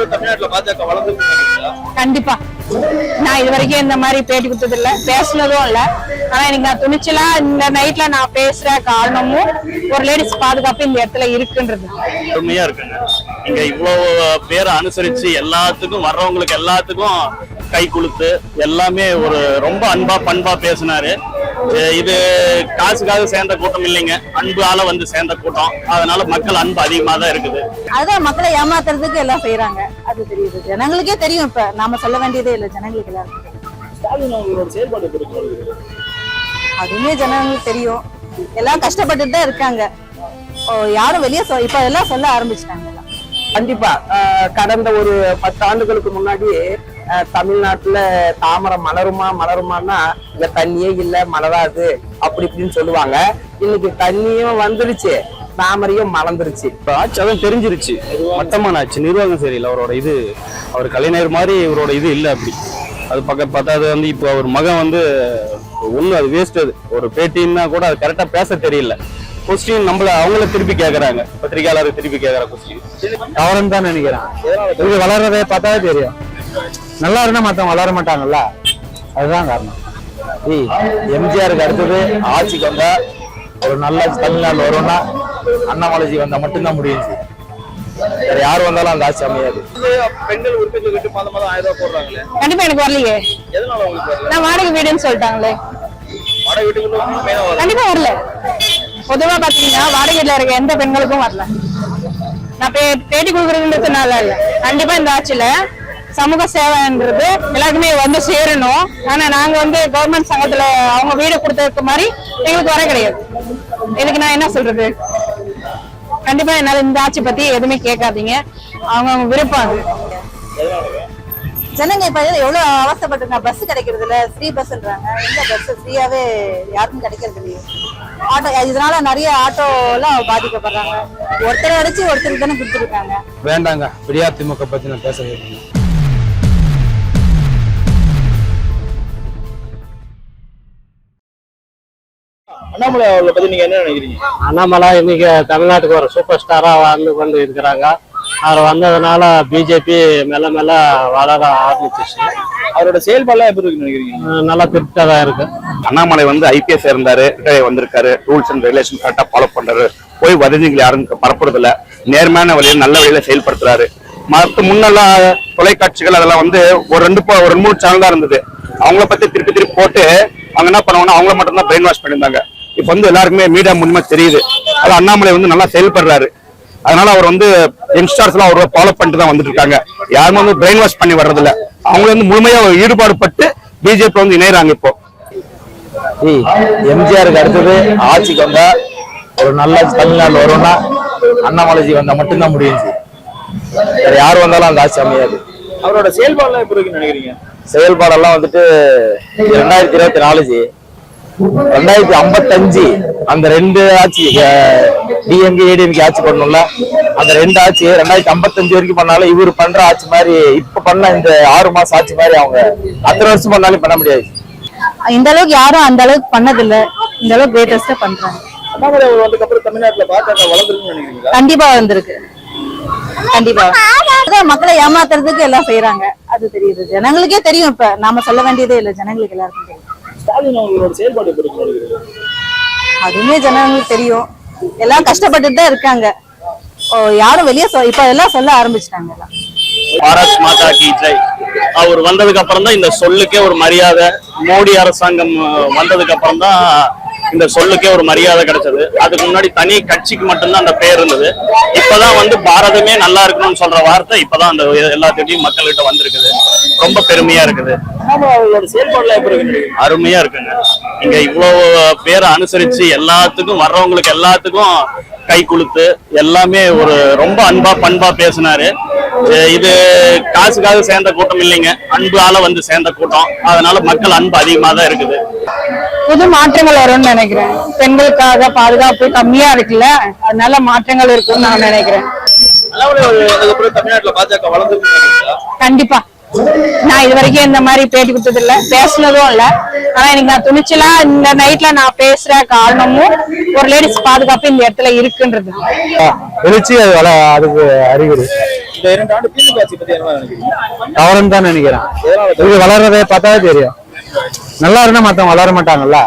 அதுக்கப்புறம் தமிழ்நாட்டுல பாஜக கண்டிப்பா. நான் இது வரைக்கும் இந்த மாதிரி பேட்டி கொடுத்தது இல்ல பேசுனதும் இல்ல. ஆனா எனக்கு நான் துணிச்சலா இந்த நைட்ல நான் பேசுற காரணமும் ஒரு லேடிஸ் பாதுகாப்பு இந்த இடத்துல இருக்குன்றது. பெருமையா இருக்குங்க. இங்க இவ்வளவு பேரை அனுசரிச்சு எல்லாத்துக்கும் வர்றவங்களுக்கு எல்லாத்துக்கும் கை கொடுத்து எல்லாமே ஒரு ரொம்ப அன்பா பண்பா பேசினாரு. இது காசுக்காக சேர்ந்த கூட்டம் இல்லைங்க. அன்பால வந்து சேர்ந்த கூட்டம். அதனால மக்கள் அன்பு அதிகமா தான் இருக்குது. அதுதான் மக்களை ஏமாத்துறதுக்கு எல்லாம் செய்யறாங்க அது தெரியுது. ஜனங்களுக்கே தெரியும் இப்ப. நாம சொல்ல வேண்டியதே இல்லை. ஜனங்களுக்கு எல்லாருக்கும்? அதுவுமே ஜனங்களுக்கு தெரியும். எல்லாம் கஷ்டப்பட்டுட்டு தான் இருக்காங்க. யாரும் வெளியே சொ இப்ப எல்லாம் சொல்ல ஆரம்பிச்சிட்டாங்க. கண்டிப்பா. அஹ் கடந்த ஒரு பத்து ஆண்டுகளுக்கு முன்னாடி தமிழ்நாட்டுல தாமரை மலருமா மலருமான்னா இங்க தண்ணியே இல்ல மலராது அப்படி இப்படின்னு சொல்லுவாங்க. இன்னைக்கு தண்ணியும் வந்துருச்சு தாமரையும் மலர்ந்துருச்சு. இப்போ ஆட்சி அதான் தெரிஞ்சிருச்சு. மட்டமான ஆட்சி. நிர்வாகம் சரியில்லை. அவரோட இது அவர் கலைஞர் மாதிரி இவரோட இது இல்லை அப்படி. அது பக்கம் பத்தாவது வந்து இப்போ அவர் மகன் வந்து ஒண்ணு அது வேஸ்ட் அது. ஒரு பேட்டின்னா கூட அது கரெக்டா பேச தெரியல. கொஸ்டின் நம்மள அவங்கள திருப்பி கேக்குறாங்க. பத்திரிகையாளர் திருப்பி கேக்குற கொஸ்டின் தவறுன்னு தான் நினைக்கிறேன். இது வளர்றதை பார்த்தாவே தெரியும். நல்லா இருந்தா மத்தவங்க வளர மாட்டாங்கல்ல? அதுதான் காரணம். எம்ஜிஆருக்கு அடுத்தது ஆட்சிக்கு வந்தா ஒரு நல்ல தமிழ்நாடு வரும்னா அண்ணாமலைஜி வந்தா மட்டும்தான் முடியும் ஜி. வேற யார் வந்தாலும் அந்த ஆட்சி அமையாது. பெண்கள் உறுப்பினர் வீட்டு மாதம் மாதம் ஆயிரம் ரூபாய் போடுறாங்களே. கண்டிப்பா எனக்கு வரலையே. எதனால உங்களுக்கு வரல? நான் வாடகை வீடுன்னு சொல்லிட்டாங்களே. வாடகை வீட்டுக்குள்ள கண்டிப்பா வரல. பொதுவா பாத்தீங்கன்னா வாடகை வீட்டுல இருக்க எந்த பெண்களுக்கும் வரல. நான் பே- பேட்டி கொடுக்குறதுன்றதுனால இல்ல. கண்டிப்பா இந்த ஆட்சியில சமூக சேவைன்றது எல்லாருக்குமே வந்து சேரணும். ஆனா நாங்க வந்து கவர்மெண்ட் சங்கத்துல அவங்க வீடு கொடுத்ததுக்கு மாதிரி எங்களுக்கு வர கிடையாது. இதுக்கு நான் என்ன சொல்றது? கண்டிப்பா என்னால இந்த ஆட்சி பத்தி எதுவுமே கேட்காதீங்க. அவங்க அவங்க விருப்பம் அது. ஜனங்க இப்ப எவ்வளவு அவசரப்பட்டு பஸ் கிடைக்கிறது இல்ல ஃப்ரீ பஸ்ன்றாங்க எங்க பஸ் ஃப்ரீயாவே யாருக்கும் கிடைக்கிறது இல்லையே. ஆட்டோ இதனால நிறைய ஆட்டோ எல்லாம் பாதிக்கப்படுறாங்க. ஒருத்தரை அடிச்சு ஒருத்தருக்கு தானே கொடுத்துருக்காங்க. வேண்டாங்க. பெரியார் திமுக பத்தி நான் பேச அண்ணாமலை அவர்களை பத்தி நீங்க என்ன நினைக்கிறீங்க? அண்ணாமலை இன்னைக்கு தமிழ்நாட்டுக்கு ஒரு சூப்பர் ஸ்டாரா வந்து கொண்டு இருக்கிறாங்க. அவர் வந்ததுனால பிஜேபி மெல்ல மெல்ல வளர ஆரம்பிச்சிச்சு அவரோட செயல்பாடுலாம் எப்படி இருக்குன்னு நினைக்கிறீங்க? நல்லா திருப்தியா தான் இருக்கு. அண்ணாமலை வந்து ஐபிஎஸ் இருந்தாரு ரிட்டையர் வந்திருக்காரு ரூல்ஸ் அண்ட் ரெகுலேஷன் கரெக்டா ஃபாலோ பண்றாரு. போய் வதந்திகள் யாரும் பரப்புறது இல்ல. நேர்மையான வழியில நல்ல வழியில செயல்படுத்துறாரு. மற்ற முன்னெல்லாம் தொலைக்காட்சிகள் அதெல்லாம் வந்து ஒரு ரெண்டு போ- ஒரு ரெண்டு மூணு சேனல் தான் இருந்தது. அவங்கள பத்தி திருப்பி திருப்பி போட்டு அவங்க என்ன பண்ணுவாங்கன்னா அவங்கள மட்டும் தான் பிரெயின் வாஷ் பண்ணியிருந்தாங்க. இப்போ வந்து எல்லாருக்குமே மீடியா மூலியமா தெரியுது. அது அண்ணாமலை வந்து நல்லா செயல்படுறாரு. அதனால அவர் வந்து யங்ஸ்டர்ஸ் எல்லாம் அவரை ஃபாலோ பண்ணிட்டு தான் வந்துட்டு இருக்காங்க யாருமே வந்து பிரெயின் வாஷ் பண்ணி வர்றது இல்ல அவங்க வந்து முழுமையா ஈடுபாடு பட்டு பிஜேபி வந்து இணையறாங்க இப்போ. எம்ஜிஆருக்கு அடுத்தது ஆட்சிக்கு வந்தா ஒரு நல்ல தமிழ்நாடு வரும்னா அண்ணாமலைஜி வந்தா மட்டும்தான் முடியும். வேற யார் வந்தாலும் அந்த ஆட்சி அமையாது. அவரோட செயல்பாடுலாம் எப்படி நினைக்கிறீங்க? செயல்பாடெல்லாம் வந்துட்டு ரெண்டாயிரத்தி இருபத்தி நாலு ஜி ரெண்டாயிரத்தி ஐம்பத்தஞ்சு அந்த ரெண்டு ஆட்சி டிஎம்கே ஏடிஎம்கே ஆட்சி பண்ணணும்ல? அந்த ரெண்டு ஆட்சி ரெண்டாயிரத்தி ஐம்பத்தஞ்சு வரைக்கும் பண்ணாலும் இவர் பண்ற ஆட்சி மாதிரி இப்ப பண்ண இந்த ஆறு மாசம் ஆட்சி மாதிரி அவங்க அத்தனை வருஷம் பண்ணாலும் பண்ண முடியாது. இந்த அளவுக்கு யாரும் அந்த அளவுக்கு பண்ணதில்ல. இந்த அளவுக்கு கிரேட்டஸ்டா பண்றாங்க. கண்டிப்பா வந்திருக்கு. கண்டிப்பா. மக்களை ஏமாத்துறதுக்கு எல்லாம் செய்யறாங்க அது தெரியுது. ஜனங்களுக்கே தெரியும் இப்ப. நாம சொல்ல வேண்டியதே இல்லை. ஜனங்களுக்கு எல்லாருக்கும் தெரியும். ஸ்டாலின் அவங்களோட செயல்பாடு எப்படி அதுவுமே ஜனங்களுக்கு தெரியும். எல்லாம் கஷ்டப்பட்டுட்டு தான் இருக்காங்க. யாரும் வெளியே சொ இப்ப எல்லாம் சொல்ல ஆரம்பிச்சிட்டாங்க எல்லாம். பாரத் மாதா கி ஜெய். அவர் வந்ததுக்கு அப்புறம் தான் இந்த சொல்லுக்கே ஒரு மரியாதை. மோடி அரசாங்கம் வந்ததுக்கு அப்புறம் தான் இந்த சொல்லுக்கே ஒரு மரியாதை கிடைச்சது. அதுக்கு முன்னாடி தனி கட்சிக்கு மட்டும்தான் அந்த பேர் இருந்தது. இப்பதான் வந்து பாரதமே நல்லா இருக்கணும்னு சொல்ற வார்த்தை இப்பதான் அந்த எல்லாத்திட்டையும் மக்கள்கிட்ட வந்திருக்குது. ரொம்ப பெருமையா இருக்குது. அருமையா இருக்குங்க. இங்க இவ்வளவு பேரை அனுசரிச்சு எல்லாத்துக்கும் வர்றவங்களுக்கு எல்லாத்துக்கும் கை கொடுத்து எல்லாமே ஒரு ரொம்ப அன்பா பண்பா பேசினாரு. இது காசுக்காக சேர்ந்த கூட்டம் இல்லைங்க. அன்பால வந்து சேர்ந்த கூட்டம். அதனால மக்கள் அன்பு அதிகமா தான் இருக்குது. புது மாற்றங்கள் வரும்னு நினைக்கிறேன். பெண்களுக்காக பாதுகாப்பு கம்மியா இருக்குல்ல அதனால மாற்றங்கள் இருக்கும்னு நான் நினைக்கிறேன். தமிழ்நாட்டுல பாஜக நினைக்கிறீங்களா? கண்டிப்பா. நான் இது வரைக்கும் இந்த மாதிரி பேட்டி கொடுத்தது இல்ல பேசுனதும் இல்ல. ஆனா எனக்கு நான் துணிச்சலா இந்த நைட்ல நான் பேசுற காரணமும் ஒரு லேடிஸ் பாதுகாப்பு இந்த இடத்துல இருக்குன்றது. எழுச்சி அது வள அதுக்கு அறிகுறி. தவறுன்னு தான் நினைக்கிறேன். இது வளர்றதை பார்த்தாவே தெரியும். நல்லா இருந்தா மத்தவங்க வளர மாட்டாங்கல்ல?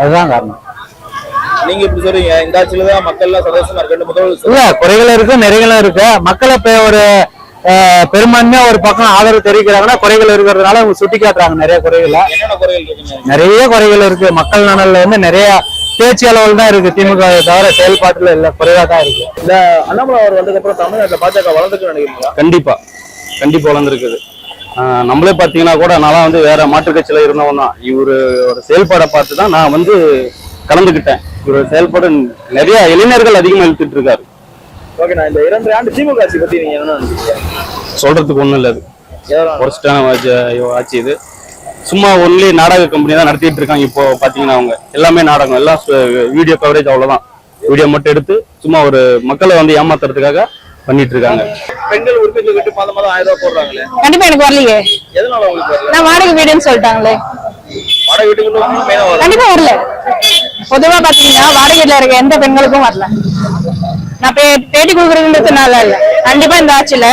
அதுதான் காரணம். நீங்க இப்படி சொல்றீங்க. இந்த ஆட்சியில தான் மக்கள் எல்லாம் சந்தோஷமா இருக்கு இல்ல. குறைகளும் இருக்கு நிறைகளும் இருக்கு. மக்கள் இப்ப ஒரு பெரும்பான்மையா ஒரு பக்கம் ஆதரவு தெரிவிக்கிறாங்கன்னா குறைகள் இருக்கிறதுனால அவங்க சுட்டி காட்டுறாங்க நிறைய குறைகளை. என்னென்ன குறைகள் இருக்குங்க? நிறைய குறைகள் இருக்கு. மக்கள் நலன்ல வந்து நிறைய பேச்சு அளவில் தான் இருக்கு. திமுக தவிர செயல்பாட்டுல இல்ல குறைவா தான் இருக்கு. இந்த அண்ணாமலை அவர் வந்ததுக்கு அப்புறம் தமிழ்நாட்டுல பாஜக வளர்ந்துக்கு நினைக்கிறீங்களா? கண்டிப்பா. கண்டிப்பா வளர்ந்துருக்குது. நம்மளே பார்த்தீங்கன்னா கூட நான் வந்து வேற மாற்றுக் கட்சியில இருந்தவன் தான். இவரு ஒரு செயல்பாடை பார்த்து தான் நான் வந்து கலந்துக்கிட்டேன். இவரோட செயல்பாடு நிறைய இளைஞர்கள் அதிகமா இழுத்துட்டு இருக்காரு. ஓகே நான் இந்த இரண்டு ஆண்டு திமுக ஆட்சி பத்தி நீங்க என்ன நினைக்கிறீங்க? சொல்றதுக்கு ஒண்ணும் இல்லை அது. ஒர்ஸ்டான ஆட்சி இது. சும்மா ஒன்லி நாடக கம்பெனி தான் நடத்திட்டு இருக்காங்க இப்போ பாத்தீங்கன்னா அவங்க. எல்லாமே நாடகம் எல்லாம் வீடியோ கவரேஜ் அவ்வளவுதான். வீடியோ மட்டும் எடுத்து சும்மா ஒரு மக்களை வந்து ஏமாத்துறதுக்காக பண்ணிட்டு இருக்காங்க. பெண்கள் உறுப்பினர் கிட்ட மாதம் மாதம் ஆயிரம் ரூபாய் போடுறாங்களே? கண்டிப்பா எனக்கு வரலையே. எதனால உங்களுக்கு வரல? நான் வாடகை வீடுன்னு சொல்லிட்டாங்களே. வாடகை வீட்டுக்கு கண்டிப்பா வரல. பொதுவா பாத்தீங்கன்னா வாடகை வீட்டுல இருக்க எந்த பெண்களுக்கும் வரல. நான் பே- பேட்டி கொடுக்குறதுன்றதுனால இல்ல. கண்டிப்பா இந்த ஆட்சியில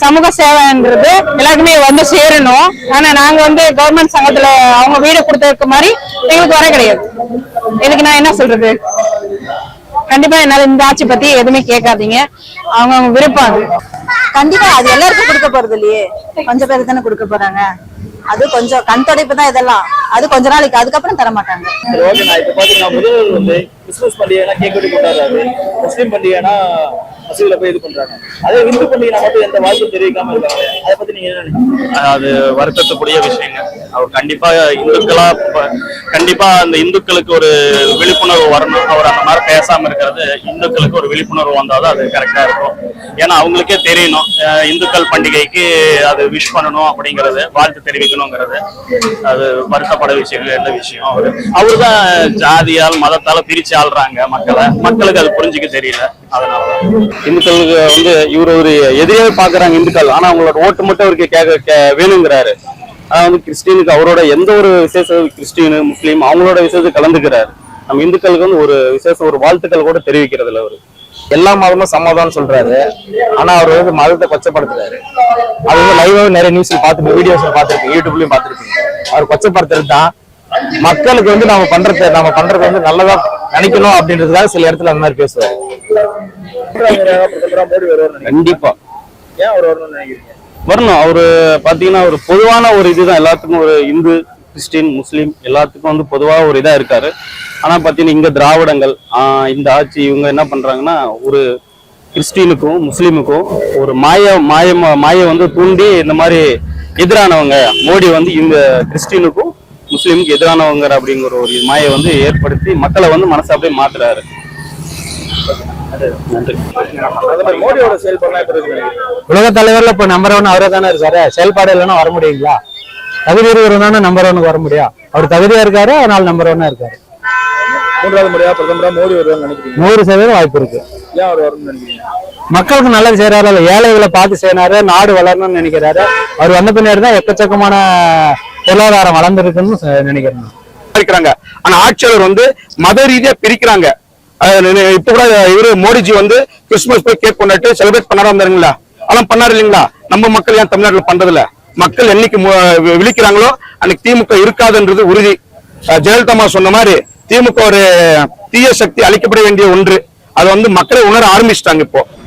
சமூக சேவைன்றது எல்லாருக்குமே வந்து சேரணும். ஆனா நாங்க வந்து கவர்மெண்ட் சங்கத்துல அவங்க வீடு கொடுத்ததுக்கு மாதிரி எங்களுக்கு வர கிடையாது. இதுக்கு நான் என்ன சொல்றது? கண்டிப்பா என்னால இந்த ஆட்சி பத்தி எதுவுமே கேட்காதீங்க. அவங்க அவங்க விருப்பம் அது. கண்டிப்பா அது எல்லாருக்கும் கொடுக்க போறது இல்லையே. கொஞ்சம் பேருக்கு தானே கொடுக்க போறாங்க. அது கொஞ்சம் கண் துடைப்பு தான் இதெல்லாம். அது கொஞ்ச நாளைக்கு அதுக்கப்புறம் தர மாட்டாங்க கிறிஸ்மஸ் பண்டிகைனா கேக் வெட்டி கொண்டாடுறாரு. முஸ்லீம் பண்டிகைனா மசூதியில போய் இது பண்றாங்க. அதே இந்து பண்டிகை மட்டும் எந்த வாழ்த்தும் தெரிவிக்காம இருக்காங்க அதை பத்தி நீங்க என்ன நினைக்கிறீங்க? அது வருத்தத்துக்குரிய விஷயங்க. அவர் கண்டிப்பா இந்துக்களா கண்டிப்பா அந்த இந்துக்களுக்கு ஒரு விழிப்புணர்வு வரணும். அவர் அந்த மாதிரி பேசாம இருக்கிறது இந்துக்களுக்கு ஒரு விழிப்புணர்வு வந்தாதான் அது கரெக்டா இருக்கும். ஏன்னா அவங்களுக்கே தெரியணும். இந்துக்கள் பண்டிகைக்கு அது விஷ் பண்ணணும் அப்படிங்கிறது வாழ்த்து தெரிவிக்கணுங்கிறது. அது வருத்தப்பட விஷயம் எந்த விஷயம். அவரு அவரு தான் ஜாதியால் மதத்தால பிரிச்சு ஆள்றாங்க மக்களை. மக்களுக்கு அது புரிஞ்சுக்க தெரியல. அதனால இந்துக்களுக்கு வந்து இவர் ஒரு எதிரியாக பாக்குறாங்க இந்துக்கள். ஆனா அவங்களோட ஓட்டு மட்டும் அவருக்கு கேட்க கே- வேணுங்கிறாரு. ஆனா வந்து கிறிஸ்டினுக்கு அவரோட எந்த ஒரு விசேஷ கிறிஸ்டின் முஸ்லீம் அவங்களோட விசேஷத்தை கலந்துக்கிறாரு. நம்ம இந்துக்களுக்கு வந்து ஒரு விசேஷ ஒரு வாழ்த்துக்கள் கூட தெரிவிக்கிறது இல்லை அவரு. எல்லா மதமும் சம்மதம்னு சொல்றாரு. ஆனா அவர் வந்து மதத்தை கொச்சப்படுத்துறாரு. அது வந்து லைவாவே நிறைய நியூஸ்ல பார்த்து வீடியோஸ்ல பார்த்திருக்கீங்க யூடியூப்லயும் பார்த்திருக்கீங்க அவர் கொச்சப்படுத்துறது தான் மக்களுக்கு வந்து நம்ம பண்றது நம்ம பண்றது வந்து நல்லதா நினைக்கணும் அப்படின்றதுக்காக சில இடத்துல அந்த மாதிரி பேசுவாரு கண்டிப்பா. வரணும். அவரு பாத்தீங்கன்னா ஒரு பொதுவான ஒரு இதுதான். எல்லாத்துக்கும் ஒரு இந்து கிறிஸ்டின் முஸ்லீம் எல்லாத்துக்கும் வந்து பொதுவா ஒரு இதா இருக்காரு. ஆனா பாத்தீங்கன்னா இங்க திராவிடங்கள் ஆஹ் இந்த ஆட்சி இவங்க என்ன பண்றாங்கன்னா ஒரு கிறிஸ்டினுக்கும் முஸ்லீமுக்கும் ஒரு மாய மாய மாய வந்து தூண்டி இந்த மாதிரி எதிரானவங்க மோடி வந்து இந்த கிறிஸ்டினுக்கும் முஸ்லீமுக்கு எதிரானவங்க அப்படிங்கிற ஒரு மாயை வந்து ஏற்படுத்தி மக்களை வந்து மனசை அப்படியே மாத்துறாரு? உலக தலைவர்ல இப்ப நம்பர் ஒன் அவரே தானே இருக்காரு. செயல்பாடு இல்லைன்னா வர முடியுங்களா? தகுதி இருக்கிறவர் தானே நம்பர் ஒன்னுக்கு வர முடியும். அவர் தகுதியா இருக்காரு அதனால நம்பர் ஒன்னா இருக்காரு. மூன்றாவது முறையா பிரதமரா மோடி வருவார்னு நினைக்கிறீங்க? நூறு சதவீதம் வாய்ப்பு இருக்கு. ஏன் அவர் வரணும்னு நினைக்கிறீங்க? மக்களுக்கு நல்லது செய்யறாரு ஏழைகளை பார்த்து செய்யறாரு நாடு வளரணும்னு நினைக்கிறாரு. அவர் வந்த பின்னாடி தான் எக்கச்சக்கமான பொருளாதாரம் வளர்ந்துருக்குன்னு நினைக்கிறேன். இருக்கிறாங்க. ஆனா ஆட்சியாளர் வந்து மத ரீதியா பிரிக்கிறாங்க. இப்ப கூட இவரு மோடிஜி வந்து கிறிஸ்துமஸ் போய் கேக் கொண்டாட்டு செலிப்ரேட் பண்ணாரா இருந்தாருங்களா? அதெல்லாம் பண்ணாரு இல்லைங்களா? நம்ம மக்கள் ஏன் தமிழ்நாட்டுல பண்றது மக்கள் என்னைக்கு விழிக்கிறாங்களோ அன்னைக்கு திமுக இருக்காதுன்றது உறுதி. ஜெயலலிதா சொன்ன மாதிரி திமுக ஒரு தீய சக்தி அழிக்கப்பட வேண்டிய ஒன்று. அதை வந்து மக்களை உணர ஆரம்பிச்சிட்டாங்க இப்போ.